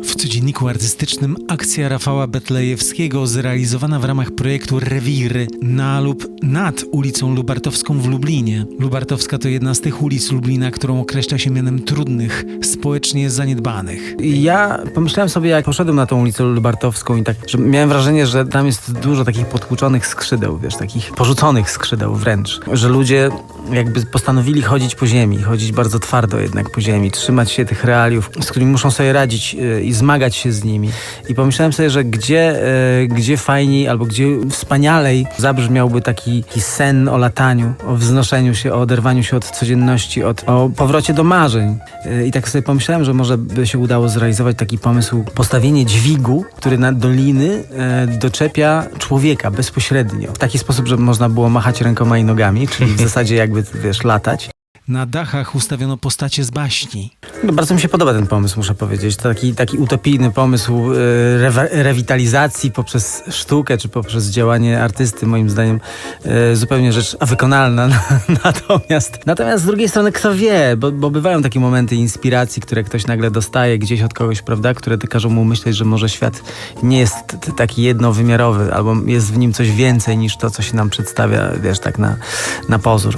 W codzienniku artystycznym akcja Rafała Betlejewskiego zrealizowana w ramach projektu Rewiry na lub nad ulicą Lubartowską w Lublinie. Lubartowska to jedna z tych ulic Lublina, którą określa się mianem trudnych, społecznie zaniedbanych. Ja pomyślałem sobie, jak poszedłem na tą ulicę Lubartowską i tak, że miałem wrażenie, że tam jest dużo takich potłuczonych skrzydeł, wiesz, takich porzuconych skrzydeł wręcz. Że ludzie jakby postanowili chodzić po ziemi, chodzić bardzo twardo jednak po ziemi, trzymać się tych realiów, z którymi muszą sobie radzić yy, i zmagać się z nimi. I pomyślałem sobie, że gdzie, yy, gdzie fajniej albo gdzie wspanialej zabrzmiałby taki, taki sen o lataniu, o wznoszeniu się, o oderwaniu się od codzienności, od, o powrocie do marzeń. Yy, I tak sobie pomyślałem, że może by się udało zrealizować taki pomysł, postawienie dźwigu, który na doliny e, doczepia człowieka bezpośrednio. W taki sposób, żeby można było machać rękoma i nogami, czyli w zasadzie jakby, wiesz, latać. Na dachach ustawiono postacie z baśni. No, bardzo mi się podoba ten pomysł, muszę powiedzieć. To taki, taki utopijny pomysł e, rewa- rewitalizacji poprzez sztukę, czy poprzez działanie artysty, moim zdaniem e, zupełnie rzecz wykonalna. natomiast, natomiast z drugiej strony, kto wie, bo, bo bywają takie momenty inspiracji, które ktoś nagle dostaje gdzieś od kogoś, prawda, które każą mu myśleć, że może świat nie jest taki jednowymiarowy, albo jest w nim coś więcej niż to, co się nam przedstawia, wiesz, tak na, na pozór.